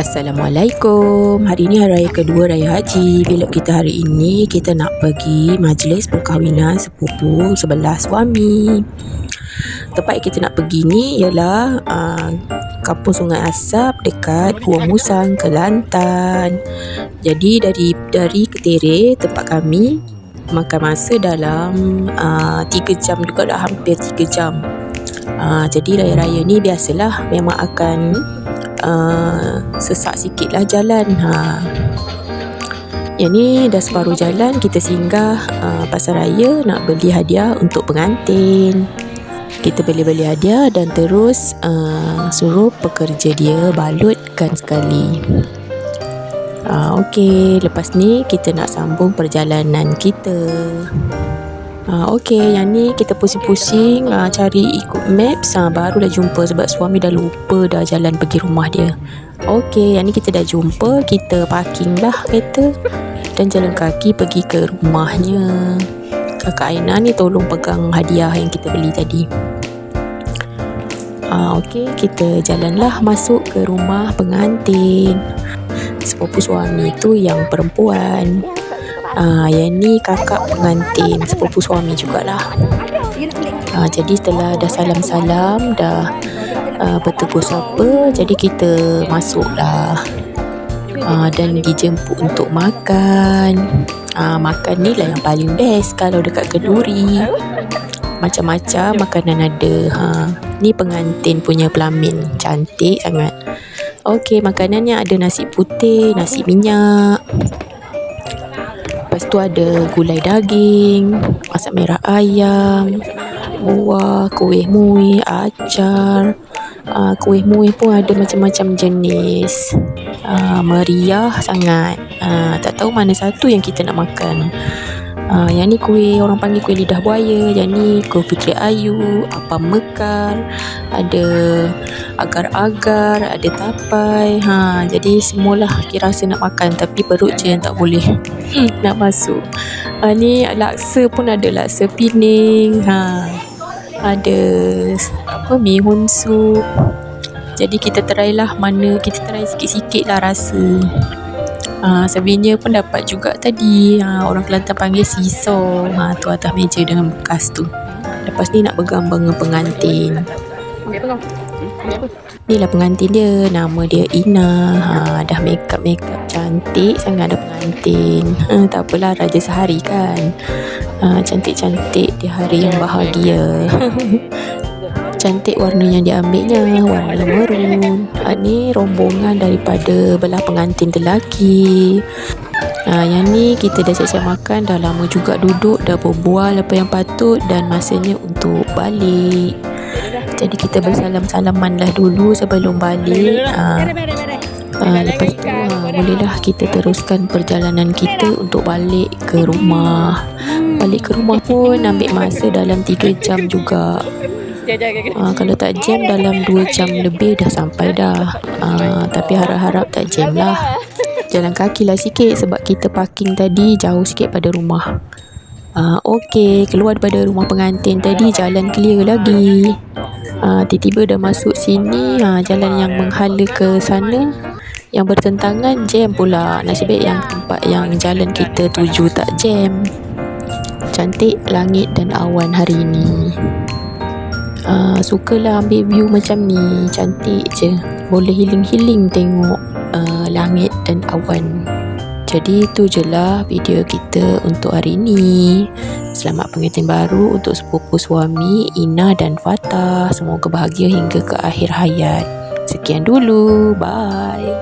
Assalamualaikum. Hari ini hari raya kedua raya haji. Bila kita hari ini kita nak pergi majlis perkahwinan sepupu sebelah suami. Tempat yang kita nak pergi ni ialah uh, Kampung Sungai Asap dekat Gua Musang, Kelantan. Jadi dari dari Ketere tempat kami makan masa dalam uh, 3 jam juga dah hampir 3 jam. Uh, jadi raya-raya ni biasalah memang akan uh, sesak sikit lah jalan. Ha. Yang ni dah separuh jalan kita singgah uh, pasar raya nak beli hadiah untuk pengantin. Kita beli-beli hadiah dan terus uh, suruh pekerja dia balutkan sekali. Uh, Okey, lepas ni kita nak sambung perjalanan kita Uh, Okey, yang ni kita pusing-pusing uh, cari ikut maps uh, baru dah jumpa sebab suami dah lupa dah jalan pergi rumah dia. Okey, yang ni kita dah jumpa, kita parking lah kereta dan jalan kaki pergi ke rumahnya. Kakak Aina ni tolong pegang hadiah yang kita beli tadi. Uh, Okey, kita jalanlah masuk ke rumah pengantin. Sepupu suami tu yang perempuan. Ah, yang ni kakak pengantin sepupu suami jugalah. Ah, jadi setelah dah salam-salam, dah uh, bertegur sapa, jadi kita masuklah. Ah, dan dijemput untuk makan. Ah, makan ni lah yang paling best kalau dekat keduri. Macam-macam makanan ada. Ha, ni pengantin punya pelamin. Cantik sangat. Okey, makanannya ada nasi putih, nasi minyak. Lepas tu ada gulai daging, masak merah ayam, buah, kuih muih, acar. Uh, kuih muih pun ada macam-macam jenis. Uh, meriah sangat. Uh, tak tahu mana satu yang kita nak makan. Uh, yang ni kuih orang panggil kuih lidah buaya Yang ni kuih putri ayu Apa mekar Ada agar-agar Ada tapai. Ha, Jadi semualah kira rasa nak makan Tapi perut je yang tak boleh Nak masuk. Uh, Ni laksa pun ada Laksa pining ha, Ada Apa mihun sup Jadi kita try lah Mana kita try sikit-sikit lah rasa Ha, sebenarnya pun dapat juga tadi. Ha, Orang Kelantan panggil siso. Ha, Tu atas meja dengan bekas tu. Lepas ni nak bergambar dengan pengantin. Ni lah pengantin dia. Nama dia Ina. Ha, Dah make up make up cantik sangat ada pengantin. Ha, Tak apalah raja sehari kan? Ha, Cantik-cantik di hari yang bahagia cantik warna yang diambilnya warna merun. Ha, ni rombongan daripada belah pengantin lelaki. Ha, yang ni kita dah siap-siap makan dah lama juga duduk dah berbual apa yang patut dan masanya untuk balik. Jadi kita bersalam-salaman lah dulu sebelum balik. Ha, ha, lepas tu ha, bolehlah kita teruskan perjalanan kita untuk balik ke rumah. Balik ke rumah pun ambil masa dalam 3 jam juga Uh, kalau tak jam dalam 2 jam lebih dah sampai dah. Uh, tapi harap-harap tak jam lah. Jalan kaki lah sikit sebab kita parking tadi jauh sikit pada rumah. Uh, Okey, keluar daripada rumah pengantin tadi jalan clear lagi. Uh, tiba-tiba dah masuk sini, uh, jalan yang menghala ke sana yang bertentangan jam pula. Nasib baik yang tempat yang jalan kita tuju tak jam. Cantik langit dan awan hari ini uh, sukalah ambil view macam ni. Cantik je. Boleh healing-healing tengok uh, langit dan awan. Jadi itu je lah video kita untuk hari ni. Selamat pengantin baru untuk sepupu suami Ina dan Fatah. Semoga bahagia hingga ke akhir hayat. Sekian dulu, bye